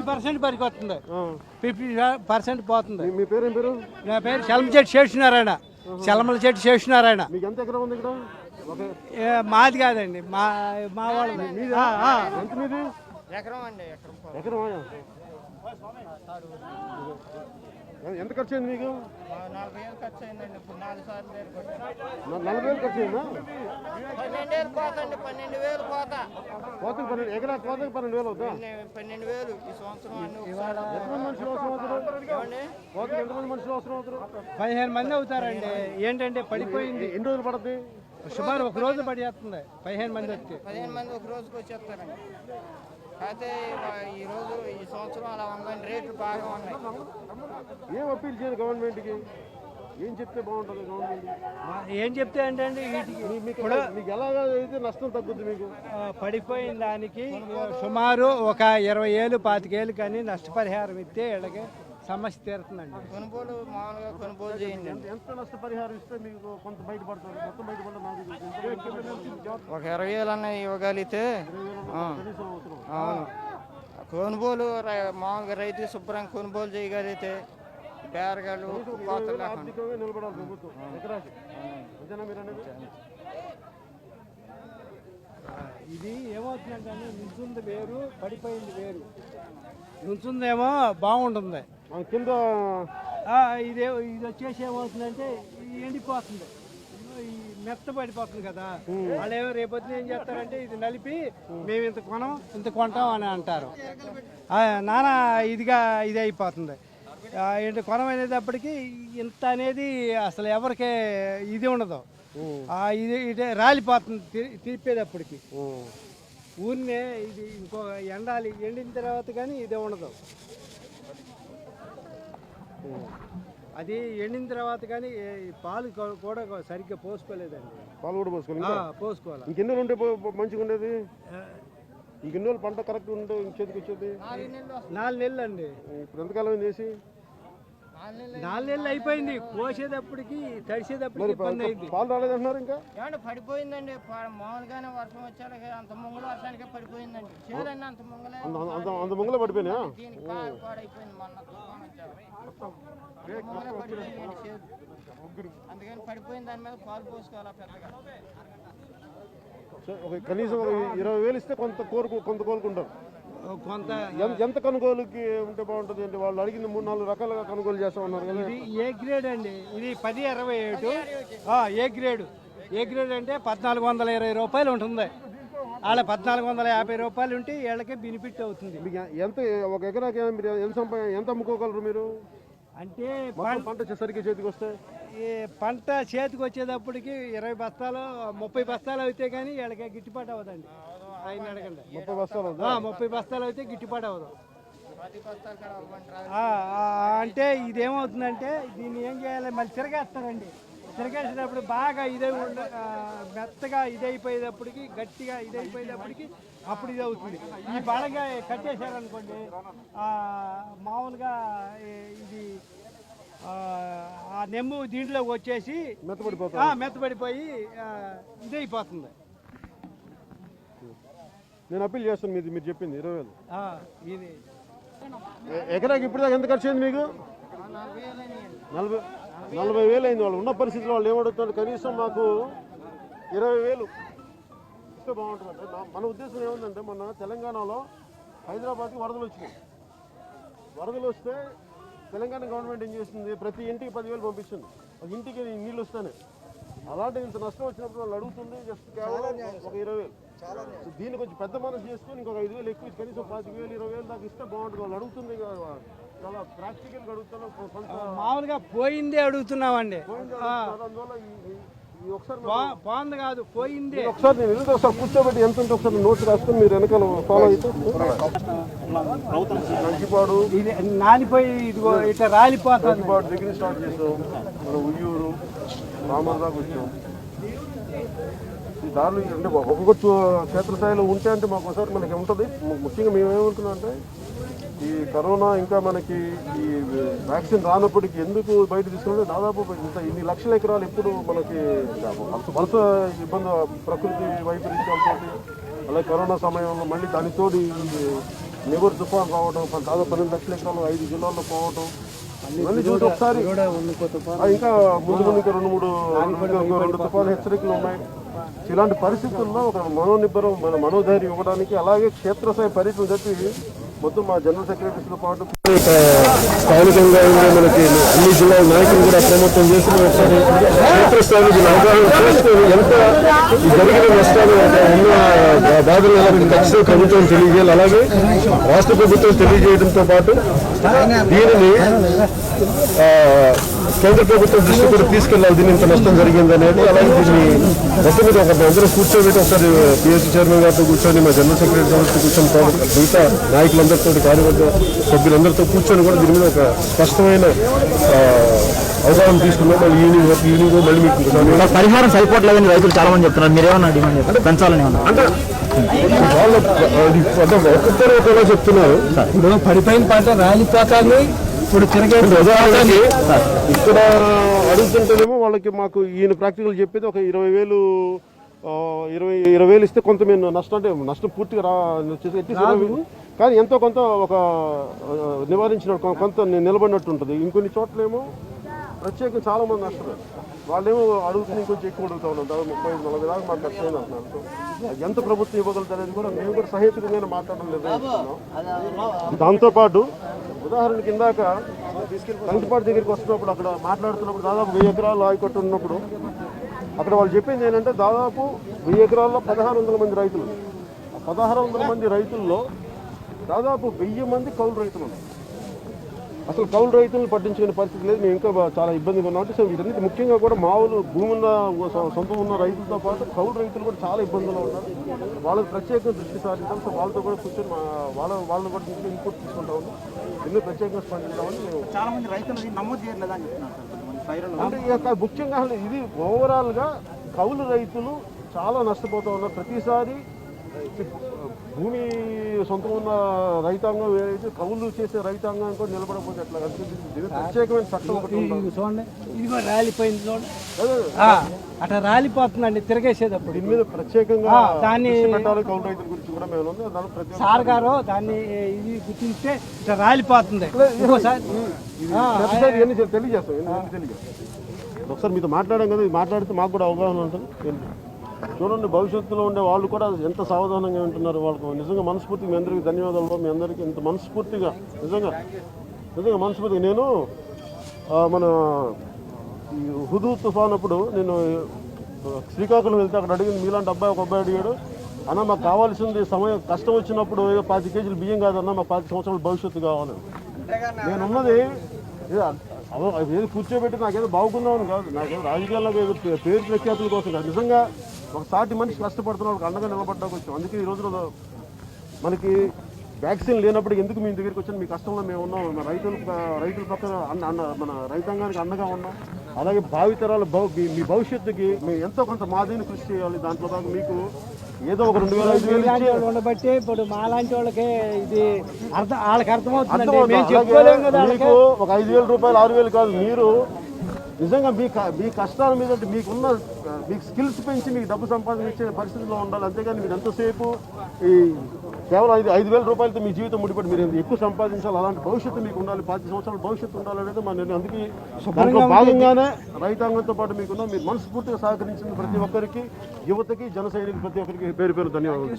Percent పరికి వస్తుంది ఆ. Fifty percent పోతుంది. మీ- పేరేం పేరు? నా పేరు చెల్మచెట్టి శేషనారాయణ. చెల్లమల చెట్టు శేషనారాయణ. మీకు ఎంత ఎకరం ఉంది ఇక్కడ? మాది కాదండి. మా మా వాళ్ళది. మీది? ఎకరం అండి ఎకరం పొలం. ఎకరం ఎంత ఖర్చు అయింది మీకు నలభై వేలు ఖర్చు అయిందండి ఇప్పుడు నాలుగు సార్లు వేలు కొట్టాను. న- నలభై వేలు ఖర్చు అయిందా పన్నెండు వేలు కోత అండి పన్నెండు వేలు కోత పన్నెండు ఎకరా కోతకు పన్నెండు వేలు అవుతా పన్నెండు వేలు ఈ సంవత్సరం అన్ని ఎంతమంది మనుషులు ఎంతమంది మనుషులు అవసరం అవుతారు? పదిహేను మంది అవుతారండి. ఏంటంటే పడిపోయింది. ఎన్ని రోజులు పడుతుంది సుమారు ఒక రోజు పడిచేస్తుంది పదిహేను మంది వచ్చి. పదిహేను మంది ఒక రోజుకి వచ్చేస్తారండి. అయితే ఇవా- ఈ రోజు ఈ సంవత్సరం అలా ఉందండి రేట్లు బాగా ఉన్నాయి. ఏం అప్పీల్ చేయాలి గవర్నమెంట్కి? ఏం చెప్తే బాగుంటుంది గవర్నమెంట్? ఏం చెప్తే ఏంటంటే వీటికి మీకు మీకు ఎలాగ అయితే నష్టం తగ్గుద్ది మీకు? పడిపోయిన దానికి సుమారు ఒక ఇరవై ఏళ్ళు పాతికేళ్ళు కానీ నష్టపరిహారం ఇస్తే వీళ్ళకి సమస్య తీరుతుందండి. కొనుగోలు మామూలుగా కొనుగోలు చేయండి. ఎంత ఎంత నష్టపరిహారం ఇస్తే మీకు కొంత బయటపడుతుంది మొత్తం బయటపడదు నాకు ఒక ఇరవై వేలు అన్న ఇవ్వగలిగితే అవును. కొనుగోలు రై- మామూలుగా రైతు శుభ్రంగా కొనుగోలు చేయగలిగితే బేరగాళ్ళు కోతలు నిలబడాలి ప్రభుత్వం ఎకరాకి అంతేనా మీరు అనేది ఇది ఏమవుతుందంటే నుంచుంది వేరు పడిపోయింది వేరు. నుంచుందేమో బాగుంటుంది. కింద ఇదే ఇది వచ్చేసి ఏమవుతుందంటే ఎండిపోతుంది. మెత్త పడిపోతుంది కదా. వాళ్ళు ఏమో రేపొద్దున ఏం చేస్తారంటే ఇది నలిపి మేము ఇంత కొనం ఇంత కొంటాం అని అంటారు. నానా ఇదిగా ఇది అయిపోతుంది ఇంత కొనం అనేటప్పటికి ఇంత అనేది అసలు ఎవరికి ఇది ఉండదు. ఇది ఇదే రాలిపోతుంది తి- తిప్పేటప్పటికి ఉం. ఊరినే ఇది ఇంకో ఎండాలి ఎండిన తర్వాత కానీ ఇదే ఉండదు. అది ఎండిన తర్వాత కానీ పాలు కూడా సరిగ్గా పోసుకోలేదండి. పాలు కూడా పోసుకోవాలి ఇంకా? పోసుకోవాలి? ఇంకెన్ని రోజులు ఉంటే మంచిగా ఉండేది? ఇంకెన్ని రోజులు పంట కరెక్ట్ ఉంటే ఇంక చేతికి వచ్చేది? నాలుగు నెలలు అండి ఇప్పుడు ఎంతకాలం చేసి? నాలుగు నెలలు నాలుగు నెలలు అయిపోయింది. కోసేటప్పటికి తడిసేటప్పటికి ఇబ్బంది అయింది. పాలు రాలేదంటున్నారు ఇంకా? ఏమంటే పడిపోయిందండి. మామూలుగానే వర్షం వచ్చాక అంత ముంగల వర్షానికే పడిపోయిందండి. చేలన్నీ అంత ముంగలే. అంత అంత ముంగలే పడిపోయినా దీనికి కాలు పాడైపోయింది మొన్న తుఫాన్ వచ్చాక. ముంగలే అందుకని పడిపోయిన దాని మీద పాలు పోసుకోవాలా పెద్దగా. కనీసం ఒక ఇరవై వేలు ఇస్తే కొంత కోరుకు కొంత కోలుకుంటారు కొంత ఎంత- ఎంత కొనుగోలుకి ఉంటే బాగుంటుంది అంటే వాళ్ళు అడిగిన మూడు నాలుగు రకాలుగా కొనుగోలు చేస్తా ఉన్నారు కదా. ఇది ఏ గ్రేడ్ అండి? ఇది పది అరవై ఏడు. ఆ, ఏ గ్రేడ్? ఏ గ్రేడ్ అంటే పద్నాలుగు వందల ఇరవై రూపాయలు ఉంటుంది. వాళ్ళ పద్నాలుగు వందల యాభై రూపాయలు ఉంటే వీళ్ళకి బెనిఫిట్ అవుతుంది. మీకు ఎంత ఒక ఎకరాకి మీరు ఎంత సంపా ఎంత అమ్ముకోగలరు మీరు? అంటే పంట సరిగ్గా చేతికి వస్తే? ఈ పంట చేతికి వచ్చేటప్పటికి ఇరవై బస్తాలు ముప్పై బస్తాలు అయితే కానీ వీళ్ళకి గిట్టుబాటు అవ్వదండి. ఆయన అడగండి. ముప్పై బస్తాలు ఆ, ముప్పై బస్తాలు అయితే గిట్టుబాటు అవ్వదు. అంటే ఇదేమవుతుందంటే దీన్ని ఏం చేయాలి? మళ్ళీ తిరగేస్తారండి. తిరగేసేటప్పుడు బాగా ఇదే ఉండ మెత్తగా ఇదైపోయేటప్పటికి గట్టిగా ఇదైపోయేటప్పటికి అప్పుడు ఇది అవుతుంది ఈ బలంగా కట్టేశారనుకోండి ఆ, మామూలుగా ఇది ఆ, నెమ్ము దీంట్లోకి వచ్చేసి మెత్తపడిపోతారు ఆ, మెత్తబడిపోయి ఆ, ఇదైపోతుంది. నేను అప్పీల్ చేస్తాను మీది మీరు చెప్పింది ఇరవై వేలు. ఇది ఎకరాకి ఇప్పుడు దాకా ఎంత ఖర్చు అయింది మీకు? నలభై. నలభై వేలు అయింది వాళ్ళు. ఉన్న పరిస్థితిలో వాళ్ళు ఏమడుగుతారు? కనీసం మాకు ఇరవై వేలు ఇస్తే బాగుంటుంది మన ఉద్దేశం ఏముందంటే మన తెలంగాణలో హైదరాబాద్కి వరదలు వచ్చినాయి. వరదలు వస్తే తెలంగాణ గవర్నమెంట్ ఏం చేస్తుంది? ప్రతి ఇంటికి పదివేలు పంపిస్తుంది. ఒక ఇంటికి నీళ్ళు వస్తానే. అలాంటి ఇంత నష్టం వచ్చినప్పుడు వాళ్ళు అడుగుతుంది జస్ట్ కేవలం ఒక ఇరవై వేలు. దీన్ని కొంచెం పెద్ద మనసు చేసుకొని ఇంకొక ఐదు వేలు ఎక్కువ కనీసం పాతిక వేలు ఇరవై వేలు దాకా ఇస్తే బాగుంటుంది వాళ్ళు అడుగుతుంది చాలా ప్రాక్టికల్గా అడుగుతాను కొంత మామూలుగా పోయిందే అడుగుతున్నామండి. పోంది కాదు పోయిందే. ఒకసారి నేను వెళ్తే ఒకసారి కూర్చోబెట్టి ఎంత ఉంటే ఒకసారి నోట్స్ రాసుకొని మీరు వెనకాల ఫాలో అయితే కంకిపాడు ఇది నానిపోయి ఇదిగో ఇట్లా రాలిపోతుంది. దగ్గర స్టార్ట్ చేసాం మన ఉయ్యూరు రామర్ దాకా వచ్చాం. దారులు అంటే ఒక్కొక్క క్షేత్రస్థాయిలో ఉంటే అంటే మాకు ఒకసారి మనకి ఉంటుంది ముఖ్యంగా మేము ఏమనుకున్నాం అంటే ఈ కరోనా ఇంకా మనకి ఈ వ్యాక్సిన్ రానప్పటికీ ఎందుకు బయట తీసుకుంటే దాదాపు ఇంత ఇన్ని లక్షల ఎకరాలు ఎప్పుడు మనకి వలస ఇబ్బంది ప్రకృతి వైపరీత్యాలతో అలాగే కరోనా సమయంలో మళ్ళీ దానితోటి ఈ తుఫాన్ రావడం దాదాపు పన్నెండు లక్షల ఎకరాలు ఐదు జిల్లాల్లో పోవడం ఇవన్నీ చూసి ఒకసారి. ఇంకా ముందు ముందు ఇంకా రెండు మూడు రెండు తుఫాను హెచ్చరికలు ఉన్నాయి. ఇలాంటి పరిస్థితుల్లో ఒక మనోనిబ్బరం మన మనోధైర్యం ఇవ్వడానికి అలాగే క్షేత్రస్థాయి పర్యటన చెప్పి మొత్తం మా జనరల్ సెక్రటరీస్తో పాటు స్థానికంగా ఉండే మనకి అన్ని జిల్లాల నాయకులు కూడా అప్రమత్తం చేసి మనం ఒకసారి క్షేత్రస్థాయిలో అవగాహన చేస్తూ ఎంత జరిగిన నష్టాలు ఉన్న బాధలు ఖచ్చితంగా ప్రభుత్వం తెలియజేయాలి. అలాగే రాష్ట్ర ప్రభుత్వం తెలియజేయడంతో పాటు దీనిని కేంద్ర ప్రభుత్వం దృష్టి కూడా తీసుకెళ్ళాలి. దీని ఇంత నష్టం జరిగింది అనేది అలాగే దీన్ని మొత్తం మీద ఒక అందరూ కూర్చోబెట్టి ఒకసారి పిఎస్సీ చైర్మన్ గారితో కూర్చొని మా జనరల్ సెక్రటరీ గారితో కూర్చొని మిగతా నాయకులందరితో కార్యవర్గ సభ్యులందరితో కూర్చొని కూడా దీని మీద ఒక స్పష్టమైన అవగాహన తీసుకున్నాం. మళ్ళీ ఈవినింగ్ వరకు ఈవినింగ్ మళ్ళీ మీకు పరిహారం సరిపోవట్లేదని రైతులు చాలా మంది చెప్తున్నారు. మీరేమన్నా డిమాండ్ చేస్తారు? పెంచాలని ఏమన్నా? అంటే వాళ్ళ ఒక్కొక్కరు ఒకలా చెప్తున్నారు. ఇప్పుడు పడిపోయిన పంట రాలిపోతాన్ని ఇప్పుడు ఇక్కడ అడుగుతుంటేనేమో వాళ్ళకి మాకు ఈయన ప్రాక్టికల్ చెప్పేది ఒక ఇరవై వేలు ఆ, ఇరవై ఇరవై వేలు ఇస్తే కొంత మేము నష్టం అంటే నష్టం పూర్తిగా రా. కానీ ఎంతో కొంత ఒక నివారించిన కొంత నిలబడినట్టు ఉంటుంది. ఇంకొన్ని చోట్లేమో ప్రత్యేకంగా చాలా మంది నష్టపోయారు. వాళ్ళేమో అడుగుతుంది ఇంకొంచెం ఎక్కువ అడుగుతా ఉన్నారు దాదాపు ముప్పై ఐదు నలభై దాకా మాకు నష్టమైంది అంటున్నారు. ఎంత ప్రభుత్వం ఇవ్వగలుగుతారు అనేది కూడా మేము కూడా సహేతుకంగా మాట్లాడడం నిర్ణయించుకున్నాం దాంతోపాటు ఉదాహరణ కిందాక కంటిపాటి దగ్గరికి వస్తున్నప్పుడు అక్కడ మాట్లాడుతున్నప్పుడు దాదాపు వెయ్యి ఎకరాలు ఆయకట్టు ఉన్నప్పుడు అక్కడ వాళ్ళు చెప్పింది ఏంటంటే దాదాపు వెయ్యి ఎకరాల్లో పదహారు వందల మంది రైతులు. పదహారు వందల మంది రైతుల్లో దాదాపు వెయ్యి మంది కౌలు రైతులు ఉన్నారు. అసలు కౌలు రైతులను పట్టించుకునే పరిస్థితి లేదు. మేము ఇంకా చాలా ఇబ్బందిగా ఉన్నాం. అంటే సో వీటన్నిటి ముఖ్యంగా కూడా మామూలు భూమి ఉన్న సొంతం ఉన్న రైతులతో పాటు కౌలు రైతులు కూడా చాలా ఇబ్బందులు ఉన్నారు. వాళ్ళకి ప్రత్యేకంగా దృష్టి సారించాం సో వాళ్ళతో కూడా కూర్చొని వాళ్ళ వాళ్ళని కూడా ఇంట్లో ఇన్పుట్ తీసుకుంటా ఉన్నాం. ఎన్నో ప్రత్యేకంగా స్పందిస్తామని మేము చాలా మంది రైతులు నమోదు చేయలేదని చెప్తున్నారు అంటే ముఖ్యంగా ఇది ఓవరాల్గా కౌలు రైతులు చాలా నష్టపోతూ ఉన్నారు. ప్రతిసారి భూమి సొంతం ఉన్న రైతాంగం ఏదైతే కౌలు చేసే రైతాంగం కూడా నిలబడకపోతే ఎట్లా? ఇది ప్రత్యేకమైన చట్టం ఒకటి. చూడండి. ఇదిగో రాలిపోయింది చూడండి. అట్లా రాలిపోతుందండి తిరగేసేటప్పుడు. దీని మీద ప్రత్యేకంగా దాన్ని- పెట్టాలి కౌలు రైతుల గురించి కూడా మేము ఉంది దాని ప్రత్యేక సార్ గారు దాన్ని ఇది గుర్తిస్తే ఇట్లా రాలిపోతుంది. ఇంకోసారి. తెలియజేస్తాం తెలియజేస్తాం. ఒకసారి మీతో మాట్లాడాం కదా మాట్లాడితే మాకు కూడా అవగాహన ఉంటుంది? చూడండి భవిష్యత్తులో ఉండే వాళ్ళు కూడా ఎంత సావధానంగా ఉంటున్నారు వాళ్ళకు. నిజంగా మనస్ఫూర్తిగా మీ అందరికీ ధన్యవాదాలు మీ అందరికీ ఇంత మనస్ఫూర్తిగా నిజంగా నిజంగా మనస్ఫూర్తిగా నేను మన ఈ హుదూ తుఫాన్ అప్పుడు నేను శ్రీకాకుళం వెళ్తే అక్కడ అడిగింది మీలాంటి అబ్బాయి ఒక అబ్బాయి అడిగాడు అన్న మాకు కావాల్సింది సమయం కష్టం వచ్చినప్పుడు పాతి కేజీలు బియ్యం కాదన్నా మాకు పాతి సంవత్సరాలు భవిష్యత్తు కావాలి. నేను ఉన్నది ఏదో ఏదో కూర్చోబెట్టి నాకేదో బాగుందామని కాదు నాకేదో రాజకీయాల్లో పేరు ప్రఖ్యాతుల కోసం కాదు. నిజంగా ఒక సాటి మనిషి కష్టపడుతున్న వాళ్ళకి అండగా నిలబడ్డానికి వచ్చాం. అందుకే ఈ రోజున మనకి వ్యాక్సిన్ లేనప్పుడు ఎందుకు మీ దగ్గరికి వచ్చాను మీ కష్టంలో మేము ఉన్నాం. మన రైతుల రైతుల పక్కన అన్న అన్న మన రైతాంగానికి అండగా ఉన్నాం. అలాగే భావితరాల భవ మీ- భవిష్యత్తుకి మేము ఎంతో కొంత మాదిరిని కృషి చేయాలి. దాంట్లో దాకా మీకు ఏదో ఒక రెండు వేల ఐదు వేలు ఉండబట్టి ఇప్పుడు మాలాంటి వాళ్ళకి ఇది అర్థం వాళ్ళకి అర్థమవుతుందా? ఒక ఐదు వేల రూపాయలు ఆరు వేలు కాదు. మీరు నిజంగా మీ క- మీ కష్టాల మీద మీకున్న మీకు స్కిల్స్ పెంచి మీకు డబ్బు సంపాదించే పరిస్థితిలో ఉండాలి. అంతేగాని మీరు ఎంతసేపు ఈ కేవలం ఐదు ఐదు వేల రూపాయలతో మీ జీవితం ముడిపడి మీరు ఎక్కువ సంపాదించాలి అలాంటి భవిష్యత్తు మీకు ఉండాలి. పాతి సంవత్సరాల భవిష్యత్తు ఉండాలి అనేది మా నిర్ణయం. అందుకే దాంట్లో భాగంగానే రైతాంగంతో పాటు మీకున్న మీరు మనస్ఫూర్తిగా సహకరించిన ప్రతి ఒక్కరికి యువతకి జన సైనికులు ప్రతి ఒక్కరికి పేరు పేరు ధన్యవాదాలు.